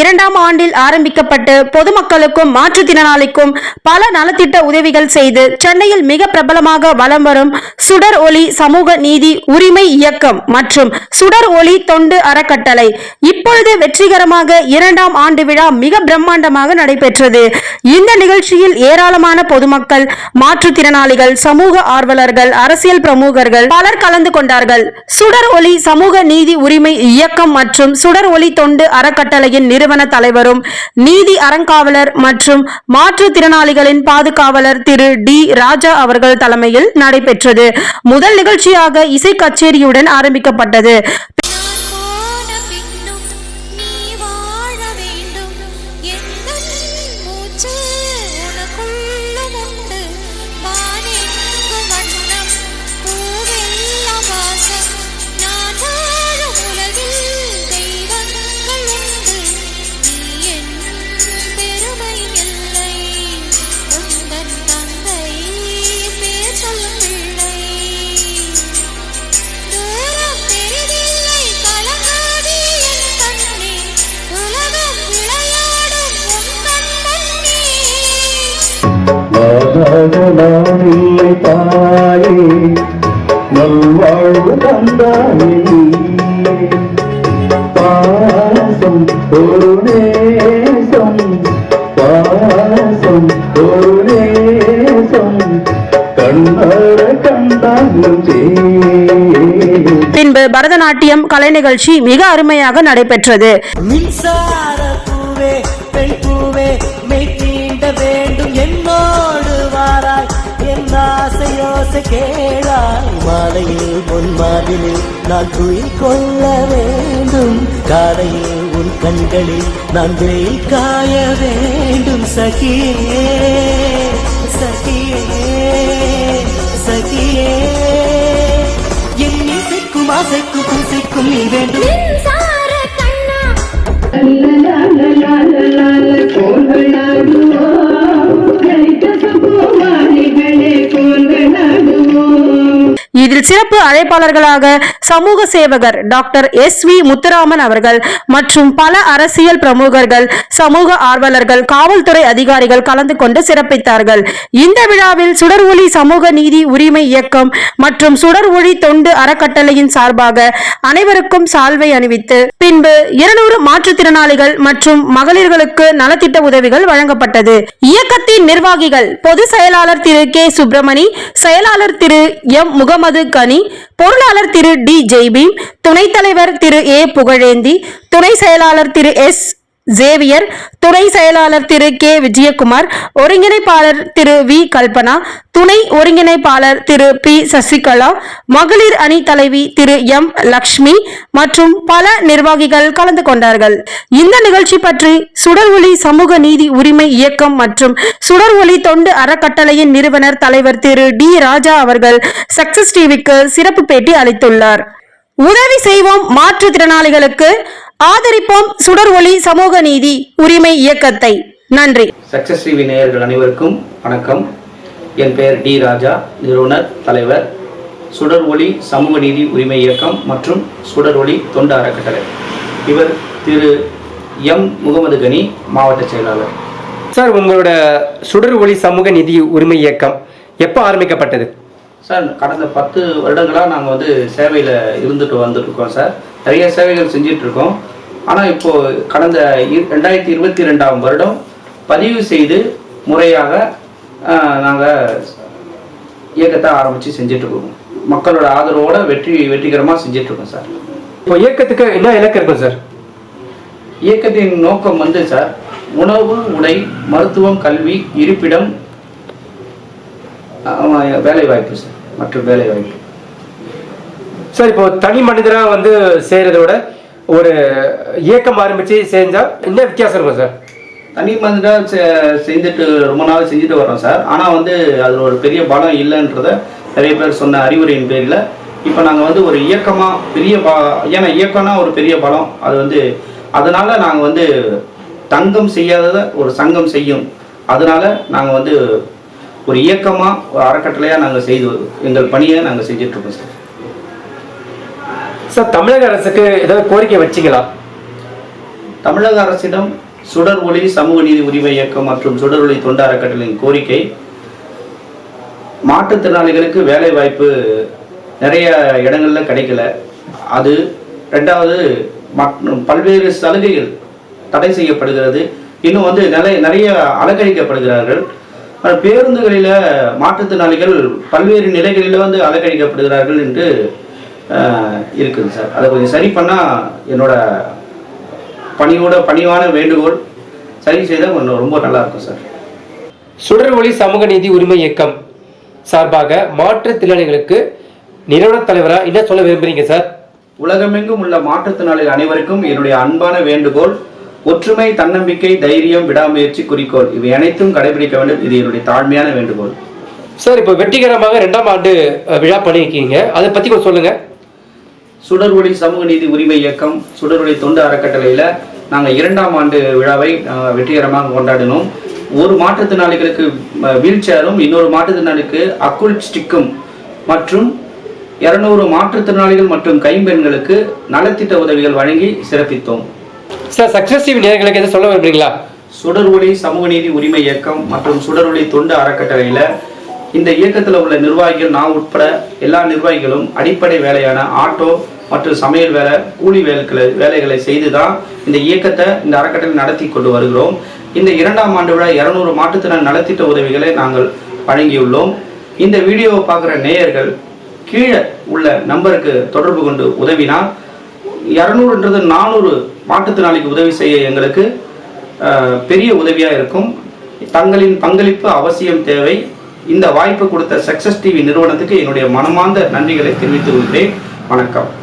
இரண்டாம் ஆண்டில் ஆரம்பிக்கப்பட்டு பொதுமக்களுக்கும் மாற்றுத்திறனாளிக்கும் பல நலத்திட்ட உதவிகள் செய்து சென்னையில் மிக பிரபலமாக வலம் வரும் சுடர் ஒளி சமூக நீதி உரிமை இயக்கம் மற்றும் சுடர் ஒளி தொண்டு அறக்கட்டளை இப்பொழுது வெற்றிகரமாக இரண்டாம் ஆண்டு விழா மிக பிரம்மாண்டமாக நடைபெற்றது. இந்த நிகழ்ச்சியில் ஏராளமான பொதுமக்கள் மாற்றுத்திறனாளிகள் சமூக ஆர்வலர்கள் அரசியல் பிரமுகர்கள் பலர் கலந்து கொண்டார்கள். சுடர் ஒளி சமூக நீதி உரிமை இயக்கம் மற்றும் சுடர் ஒளி தொண்டு அறக்கட்டளையின் நிறுவன தலைவரும் நீதி அறங்காவலர் மற்றும் மாற்றுத்திறனாளிகளின் பாதுகாவலர் திரு டி ராஜா அவர்கள் தலைமையில் நடைபெற்றது. முதல் நிகழ்ச்சியாக இசை கச்சேரியுடன் ஆரம்பிக்கப்பட்டது. இல்லை தாயே நல்வாழ்வு தந்தாயே. பாசம் ஒரு நேசம் பாசம் ஒரு நேசம் கண்ணார கண்டாலும் சே பின்பு பரதநாட்டியம் கலை நிகழ்ச்சி மிக அருமையாக நடைபெற்றது மின்சார ஆசையோசை கேளாய் மாலையில் உன் மாதிரில் நான் துயில் கொள்ள வேண்டும். காலையில் உன் கண்களில் நான் வெயில் காய வேண்டும். சகியே சகியே சகியே. என் இசைக்கும் ஆசைக்கும் பூசைக்கும் நீ வேண்டும். சிறப்பு அழைப்பாளர்களாக சமூக சேவகர் டாக்டர் எஸ் வி முத்துராமன் அவர்கள் மற்றும் பல அரசியல் பிரமுகர்கள் சமூக ஆர்வலர்கள் காவல்துறை அதிகாரிகள் கலந்து கொண்டு சிறப்பித்தார்கள். இந்த விழாவில் சுடர் ஒளி சமூக நீதி உரிமை இயக்கம் மற்றும் சுடர் ஒளி தொண்டு அறக்கட்டளையின் சார்பாக அனைவருக்கும் சால்வை அணிவித்து பின்பு இருநூறு மாற்றுத்திறனாளிகள் மற்றும் மகளிர்களுக்கு நலத்திட்ட உதவிகள் வழங்கப்பட்டது. இயக்கத்தின் நிர்வாகிகள் பொது செயலாளர் திரு கே சுப்பிரமணி செயலாளர் திரு எம் முகமது கனி பொருளாளர் திரு டி ஜெய்பீம் துணைத் தலைவர் திரு ஏ புகழேந்தி துணை செயலாளர் திரு எஸ் ஜேவியர் துணை செயலாளர் திரு கே. விஜயகுமார் ஒருங்கிணைப்பாளர் திரு வி. கல்பனா துணை ஒருங்கிணைப்பாளர் திரு பி. சசிகலா மகளிர் அணி தலைவி திரு எம். லக்ஷ்மி மற்றும் பல நிர்வாகிகள் கலந்து கொண்டார்கள். இந்த நிகழ்ச்சி பற்றி சுடர் ஒளி சமூக நீதி உரிமை இயக்கம் மற்றும் சுடர் ஒளி தொண்டு அறக்கட்டளையின் நிறுவனர் தலைவர் திரு டி. ராஜா அவர்கள் சக்சஸ் டிவிக்கு சிறப்பு பேட்டி அளித்துள்ளார். உதவி செய்வோம் மாற்றுத்திறனாளிகளுக்கு ஆதரிப்போம் சுடர் ஒளி சமூக நீதி உரிமை இயக்கத்தை. நன்றி. சக்சஸ் டிவி நேயர்கள் அனைவருக்கும் வணக்கம். என் பெயர் டி ராஜா நிறுவனர் தலைவர். சுடர் ஒளி சமூக நீதி உரிமை இயக்கம் மற்றும் சுடர் ஒளி தொண்டு அறக்கட்டளை இவர் திரு எம் முகமது கனி மாவட்ட செயலாளர். சார் உங்களோட சுடர் ஒளி சமூக நிதி உரிமை இயக்கம் எப்போ ஆரம்பிக்கப்பட்டது? சார் கடந்த பத்து வருடங்களாக நாங்கள் வந்து சேவையில் இருந்துட்டு வந்துட்டுருக்கோம் சார். நிறைய சேவைகள் செஞ்சிட்டு இருக்கோம் ஆனால் இப்போது கடந்த ரெண்டாயிரத்தி இருபத்தி ரெண்டாம் வருடம் பதிவு செய்து முறையாக நாங்கள் இயக்கத்தை ஆரம்பித்து செஞ்சிட்ருக்கோம். மக்களோட ஆதரவோட வெற்றி வெற்றிகரமாக செஞ்சிட்ருக்கோம் சார். இப்போ இயக்கத்துக்கு என்ன இலக்கு இருக்கும் சார்? இயக்கத்தின் நோக்கம் வந்து சார் உணவு உடை மருத்துவம் கல்வி இருப்பிடம் வேலைவாய்ப்பு சார் மற்றும் வேலைவாய்ப்பு. சார் இப்போ தனி மனிதராக வந்து செய்யறத விட ஒரு இயக்கம் ஆரம்பிச்சு செஞ்சா என்ன வித்தியாசம் இருக்கும் சார்? தனி மனிதனாக செ- செஞ்சுட்டு ரொம்ப நாள் செஞ்சுட்டு வரோம் சார். ஆனால் வந்து அதில் ஒரு பெரிய பலம் இல்லைன்றத நிறைய பேர் சொன்ன அறிவுரையின் பேரில் இப்போ நாங்கள் வந்து ஒரு இயக்கமாக பெரிய ப ஏன்னா இயக்கம்னா ஒரு பெரிய பலம். அது வந்து அதனால நாங்கள் வந்து தங்கம் செய்யாததை ஒரு சங்கம் செய்யும். அதனால நாங்கள் வந்து ஒரு இயக்கமாக ஒரு அறக்கட்டளையாக நாங்கள் செய்து எங்கள் பணியை நாங்கள் செஞ்சிட்ருக்கோம் சார். சார் தமிழக அரசுக்கு ஏதாவது கோரிக்கை வச்சிங்களா? தமிழக அரசிடம் சுடர் ஒளி சமூக நீதி உரிமை இயக்கம் மற்றும் சுடர் ஒளி தொண்டு அறக்கட்டளையின் கோரிக்கை. மாற்றுத்திறனாளிகளுக்கு வேலை வாய்ப்பு நிறைய இடங்களில் கிடைக்கல. அது ரெண்டாவது பல்வேறு சலுகைகள் தடை செய்யப்படுகிறது. இன்னும் வந்து நிறைய நிறைய அலங்கரிக்கப்படுகிறார்கள். பேருந்துகளில் மாற்றுத்திறனாளிகள் பல்வேறு நிலைகளில் வந்து அலங்கரிக்கப்படுகிறார்கள் என்று இருக்குது சார். அதை கொஞ்சம் சரி பண்ணா என்னோட பணியோட பணிவான வேண்டுகோள் சரி செய்தால் கொஞ்சம் ரொம்ப நல்லா இருக்கும் சார். சுடர் ஒளி சமூக நீதி உரிமை இயக்கம் சார்பாக மாற்றுத்திறனாளிகளுக்கு நிறுவன தலைவரா என்ன சொல்ல விரும்புறீங்க சார்? உலகமெங்கும் உள்ள மாற்றுத்திறனாளிகள் அனைவருக்கும் என்னுடைய அன்பான வேண்டுகோள் ஒற்றுமை தன்னம்பிக்கை தைரியம் விடாமுயற்சி குறிக்கோள் இவை அனைத்தும் கடைபிடிக்க வேண்டும். இது என்னுடைய தாழ்மையான வேண்டுகோள். சார் இப்போ வெற்றிகரமாக ரெண்டாம் ஆண்டு விழா பண்ணியிருக்கீங்க. அதை பத்தி கொஞ்சம் சொல்லுங்க. சுடர் ஒளி சமூக நீதி உரிமை இயக்கம் சுடர் ஒளி தொண்டு அறக்கட்டளையில் நாங்கள் இரண்டாம் ஆண்டு விழாவை வெற்றிகரமாக கொண்டாடினோம். ஒரு மாற்றுத்திறனாளிகளுக்கு வீல் சேரும் இன்னொரு மாற்றுத்திறனாளிக்கு அக்குள் ஸ்டிக்கும் மற்றும் இருநூறு மாற்றுத்திறனாளிகள் மற்றும் கைம்பெண்களுக்கு நலத்திட்ட உதவிகள் வழங்கி சிறப்பித்தோம். சார் சக்சஸ் டிவி நேர்களுக்கு எதுவும் சொல்ல விரும்புறீங்களா? சுடர் ஒளி சமூக நீதி உரிமை இயக்கம் மற்றும் சுடர் ஒளி தொண்டு அறக்கட்டளையில் இந்த இயக்கத்தில் உள்ள நிர்வாகிகள் நான் உட்பட எல்லா நிர்வாகிகளும் அடிப்படை வேலையான ஆட்டோ மற்றும் சமையல் வேலை கூலி வேலைகளை வேலைகளை செய்து தான் இந்த இயக்கத்தை இந்த அறக்கட்டளை நடத்தி கொண்டு வருகிறோம். இந்த இரண்டாம் ஆண்டு விழா இரநூறு மாற்றுத்திறன் நலத்திட்ட உதவிகளை நாங்கள் வழங்கியுள்ளோம். இந்த வீடியோவை பார்க்குற நேயர்கள் கீழே உள்ள நம்பருக்கு தொடர்பு கொண்டு உதவினால் இரநூறுன்றது நானூறு மாற்றுத்திறனாளிக்கு உதவி செய்ய எங்களுக்கு பெரிய உதவியாக இருக்கும். தங்களின் பங்களிப்பு அவசியம் தேவை. இந்த வாய்ப்பு கொடுத்த சக்சஸ் டிவி நிறுவனத்துக்கு என்னுடைய மனமார்ந்த நன்றிகளை தெரிவித்துக் கொள்கிறேன். வணக்கம்.